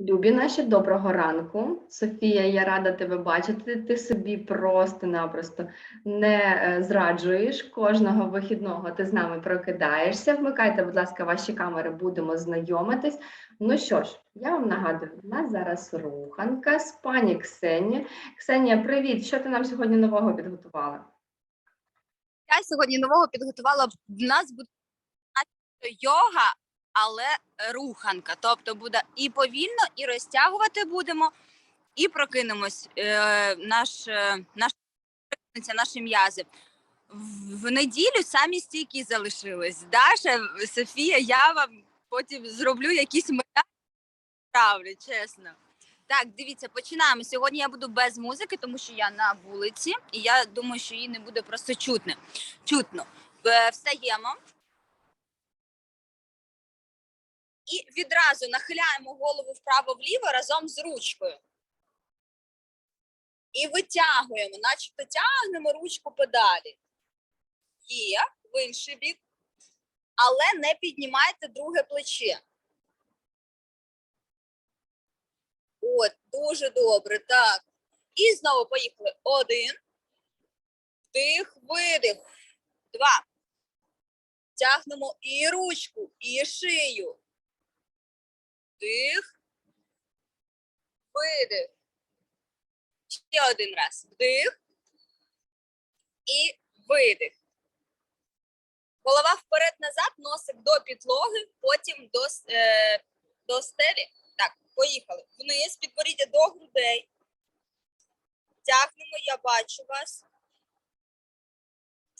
Любі наші, доброго ранку. Софія, я рада тебе бачити. Ти собі просто-напросто не е, зраджуєш. Кожного вихідного ти з нами прокидаєшся. Вмикайте, будь ласка, ваші камери, будемо знайомитись. Ну що ж, я вам нагадую, у нас зараз руханка з пані Ксенії. Ксенія, привіт! Що ти нам сьогодні нового підготувала? Я сьогодні нового підготувала. В нас буде йога, але руханка. Тобто буде і повільно, і розтягувати будемо, і прокинемось. Е, наш, е, наш, наші м'язи. В, неділю самі стійкі залишились. Даша, Софія, я вам потім зроблю якісь. Правлю, чесно. Так, дивіться, починаємо. Сьогодні я буду без музики, тому що я на вулиці, і я думаю, що її не буде просто чутно. чутно. Е, Встаємо. І відразу нахиляємо голову вправо-вліво разом з ручкою. І витягуємо, начебто тягнемо ручку педалі. Є, в інший бік. Але не піднімайте друге плече. От, дуже добре. Так. І знову поїхали. Один. Вдих, видих. Два. Тягнемо і ручку, і шию. Вдих. Видих. Ще один раз. Вдих. І видих. Голова вперед-назад, носик до підлоги, потім до, е, до стелі. Так, поїхали. Вниз, підборіддя до грудей. Тягнемо, я бачу вас.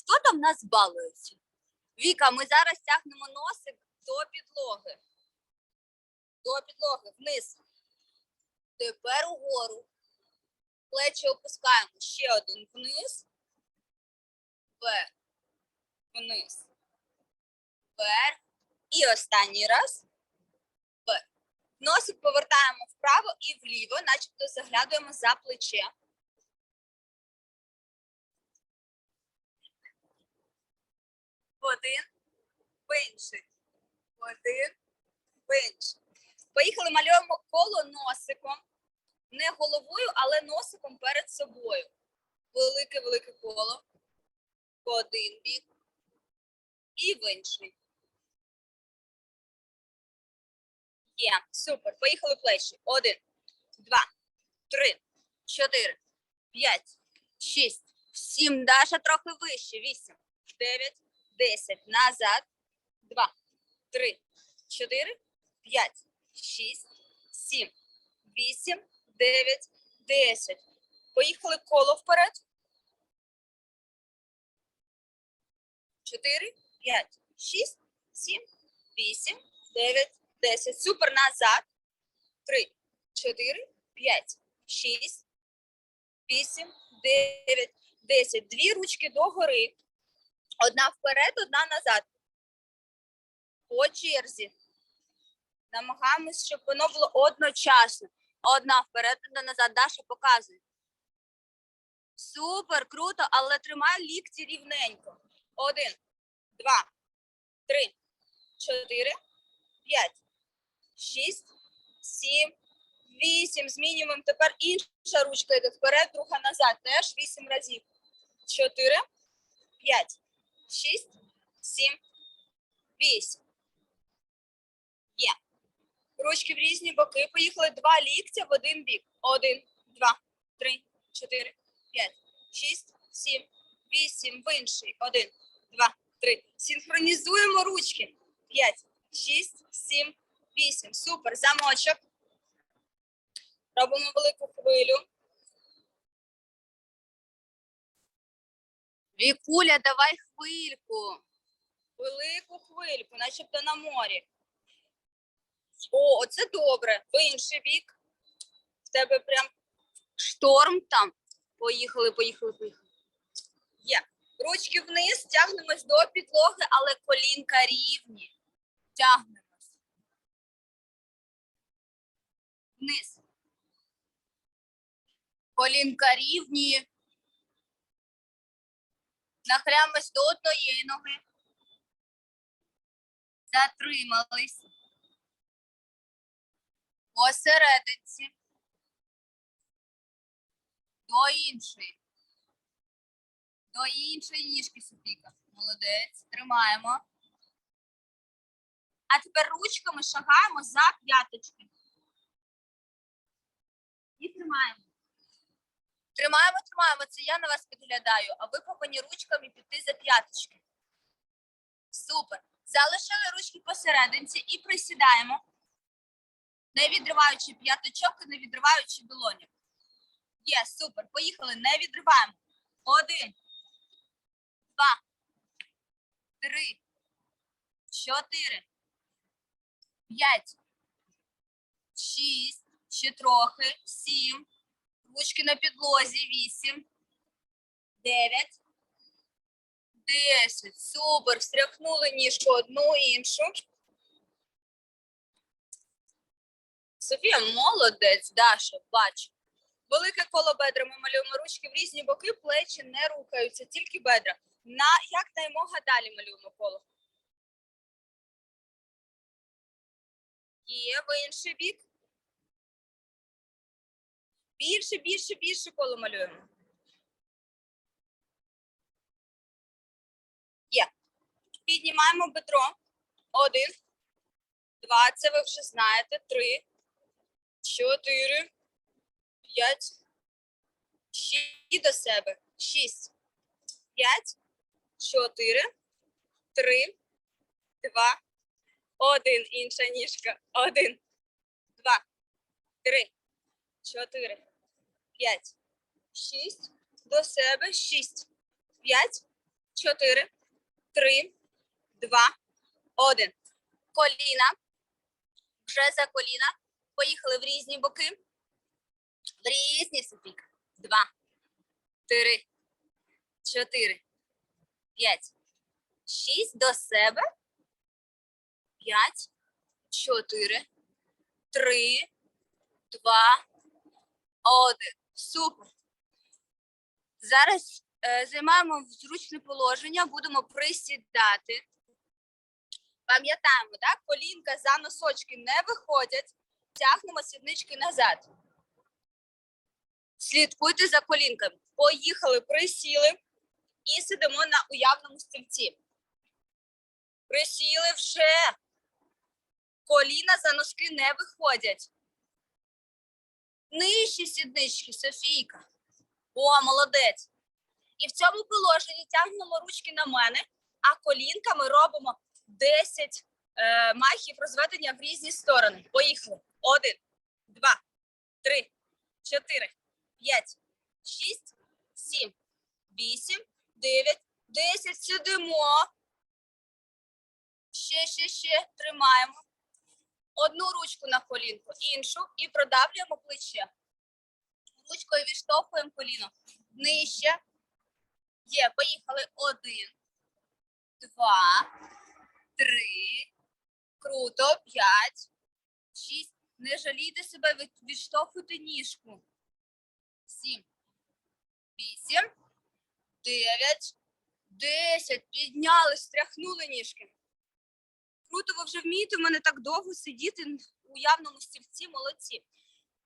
Хто там нас балується? Віка, ми зараз тягнемо носик до підлоги. До підлоги, вниз. Тепер угору. Плечі опускаємо. Ще один вниз. Вверх. Вниз. Вверх. І останній раз. Вверх. Носик повертаємо вправо і вліво, начебто заглядуємо за плече. Один, в інший. Один, в інший. Поїхали, малюємо коло носиком. Не головою, але носиком перед собою. Велике-велике коло. В один бік. І в інший. Є, супер. Поїхали плечі. Один, два, три, чотири, п'ять, шість, сім. Даша трохи вище. Вісім, дев'ять, десять. Назад. Два, три, чотири, п'ять, шість, сім, вісім, дев'ять, десять. Поїхали коло вперед. Чотири, п'ять, шість, сім, вісім, дев'ять, десять. Супер. Назад. Три, чотири, п'ять, шість, вісім, дев'ять, десять. Дві ручки догори. Одна вперед, одна назад. По черзі. Намагаємось, щоб воно було одночасно. Одна вперед, одна назад. Даша показує. Супер, круто, але тримай лікті рівненько. Один, два, три, чотири, п'ять, шість, сім, вісім. Змінюємо. Тепер інша ручка йде вперед, друга назад. Теж вісім разів. Чотири, п'ять, шість, сім, вісім. Є. Ручки в різні боки. Поїхали два ліктя в один бік. Один, два, три, чотири, п'ять, шість, сім, вісім. В інший. Один, два, три. Синхронізуємо ручки. П'ять, шість, сім, вісім. Супер. Замочок. Робимо велику хвилю. Вікуля, давай хвильку. Велику хвильку, начебто на морі. О, оце добре. В інший бік. В тебе прям шторм там. Поїхали, поїхали, поїхали. Є. Ручки вниз, тягнемось до підлоги, але колінка рівні. Тягнемось. Вниз. Колінка рівні. Нахилямось до одної ноги. Затримались. Посерединці. До іншої. До іншої ніжки, Софійка. Молодець. Тримаємо. А тепер ручками шагаємо за п'яточки. І тримаємо. Тримаємо, тримаємо. Це я на вас підглядаю, а ви повинні ручками піти за п'яточки. Супер. Залишили ручки посерединці і присідаємо, не відриваючи п'яточок і не відриваючи долоні. Є, супер. Поїхали. Не відриваємо. Один, два, три, чотири, п'ять, шість, ще трохи, сім. Ручки на підлозі. Вісім, дев'ять, десять. Супер. Встряхнули ніжку одну іншу. Софія, молодець, Даша, бачу. Велике коло бедра ми малюємо ручки в різні боки, плечі не рухаються, тільки бедра. На як наймога далі малюємо коло. Є в інший бік. Більше, більше, більше коло малюємо. Є. Піднімаємо бедро. Один. Два. Це ви вже знаєте. Три. Чотири. П'ять. Шість до себе. Шість. П'ять. Чотири. Три. Два. Один. Інша ніжка. Один. Два. Три. Чотири. П'ять. Шість. До себе. Шість. П'ять. Чотири. Три. Два. Один. Коліна. Вже за коліна. Поїхали в різні боки. В різні Софійка. Два. Три. Чотири. П'ять. Шість до себе. П'ять. Чотири. Три. Два. Один. Супер. Зараз е, займаємо зручне положення, будемо присідати. Пам'ятаємо, так? Колінка за носочки не виходять. Тягнемо сіднички назад. Слідкуйте за колінками. Поїхали, присіли і сидимо на уявному стільці. Присіли вже. Коліна за носки не виходять. Нижчі сіднички, Софійка. О, молодець. І в цьому положенні тягнемо ручки на мене, а колінками робимо 10 е, махів розведення в різні сторони. Поїхали. Один, два, три, чотири, п'ять, шість, сім, вісім, дев'ять, десять. Сидимо. Ще, ще, ще тримаємо. Одну ручку на колінку, іншу і продавлюємо плече. Ручкою відштовхуємо коліно. Нижче. Є, поїхали. Один, два, три. Круто. П'ять, шість. Не жалійте себе, від- відштовхуйте ніжку. Сім, вісім, дев'ять, десять. Підняли, стряхнули ніжки. Круто, ви вже вмієте в мене так довго сидіти у явному стільці, молодці.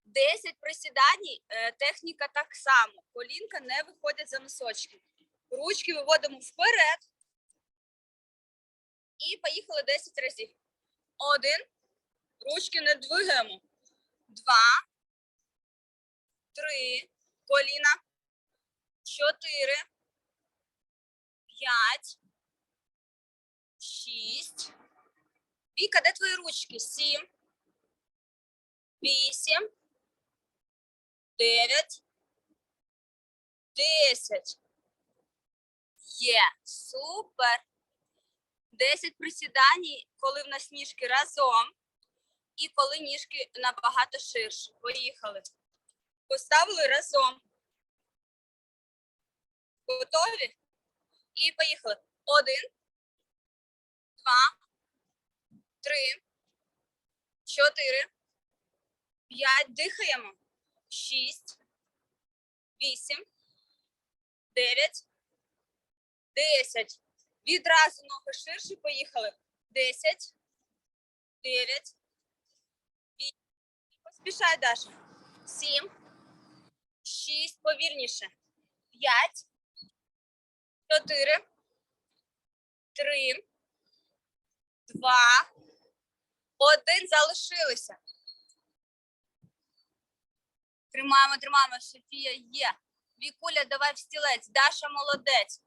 10 присідань, е, техніка так само. Колінка не виходять за носочки. Ручки виводимо вперед. І поїхали 10 разів. Один. Ручки не двигаємо. Два. Три. Коліна. Чотири. П'ять. Шість. Віка, де твої ручки? Сім. Вісім. Дев'ять. Десять. Є. Супер. Десять присідань, коли в нас ніжки разом. І коли ніжки набагато ширше. Поїхали. Поставили разом. Готові? І поїхали. Один. Два три, чотири, п'ять. Дихаємо. Шість, вісім, дев'ять, десять. Відразу ноги ширше. Поїхали. Десять, дев'ять. Поспішай, Даша. Сім. Шість. Повільніше. П'ять. Чотири. Три. Два. Один. Залишилися. Тримаємо, тримаємо. Софія є. Вікуля, давай в стілець. Даша молодець.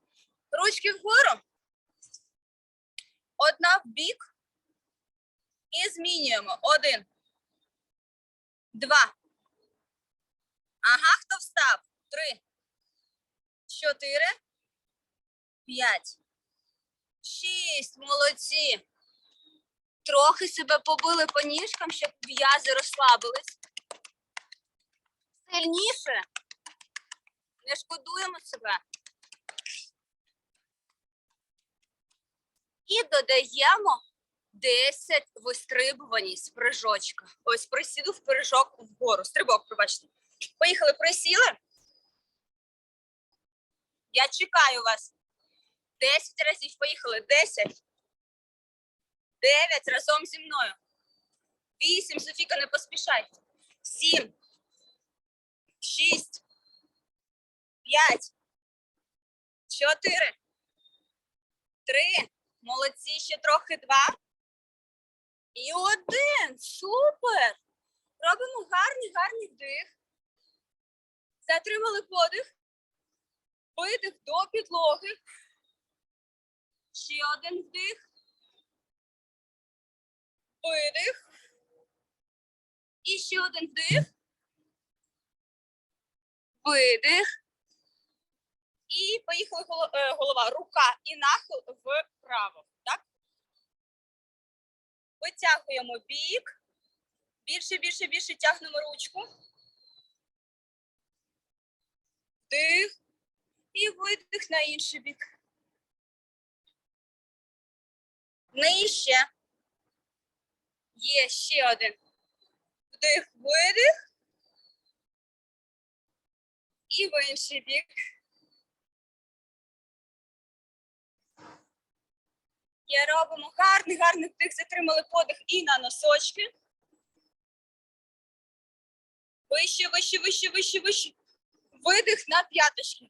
Ручки вгору. Одна в бік. І змінюємо. Один. Два. Ага, хто встав? Три. Чотири. П'ять. Шість. Молодці. Трохи себе побили по ніжкам, щоб в'язи розслабились. Сильніше. Не шкодуємо себе. І додаємо 10 вистрибувань з прыжочка. Ось присіду в прыжок вгору. Стрибок, пробачте. Поїхали, присіли. Я чекаю вас. 10 разів поїхали. 10. 9 разом зі мною. 8. Софіка, не поспішай. 7. 6. 5. 4. 3. Молодці, ще трохи два. І один. Супер. Робимо гарний, гарний вдих. Затримали подих. Видих до підлоги. Ще один вдих. Видих. І ще один вдих. Видих. І поїхали е, голова, рука і нахил вправо. Так? Витягуємо бік. Більше, більше, більше тягнемо ручку. Вдих. І видих на інший бік. Нижче. Є ще один. Вдих, видих. І в інший бік. Є, робимо гарний, гарний вдих, затримали подих і на носочки. Вище, вище, вище, вище, вище. Видих на п'яточки.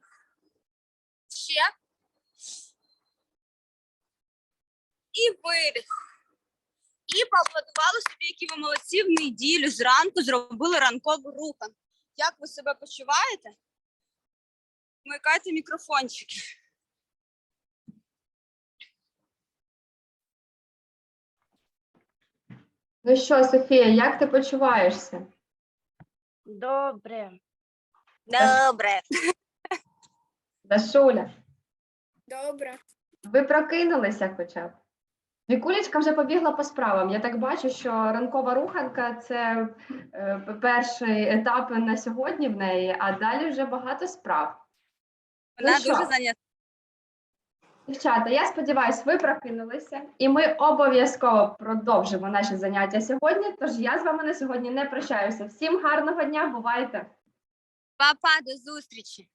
Ще. І видих. І поаплодували собі, які ви молодці в неділю зранку зробили ранкову руханку. Як ви себе почуваєте? Вмикайте мікрофончики. Ну що, Софія, як ти почуваєшся? Добре. Добре. Дашуля, Добре. ви прокинулися хоча б? Вікулечка вже побігла по справам. Я так бачу, що ранкова руханка це е, перший етап на сьогодні в неї, а далі вже багато справ. Вона Ну що? дуже зайнята. Дівчата, я сподіваюся, ви прокинулися, і ми обов'язково продовжимо наші заняття сьогодні. Тож я з вами на сьогодні не прощаюся. Всім гарного дня, бувайте! Папа, до зустрічі.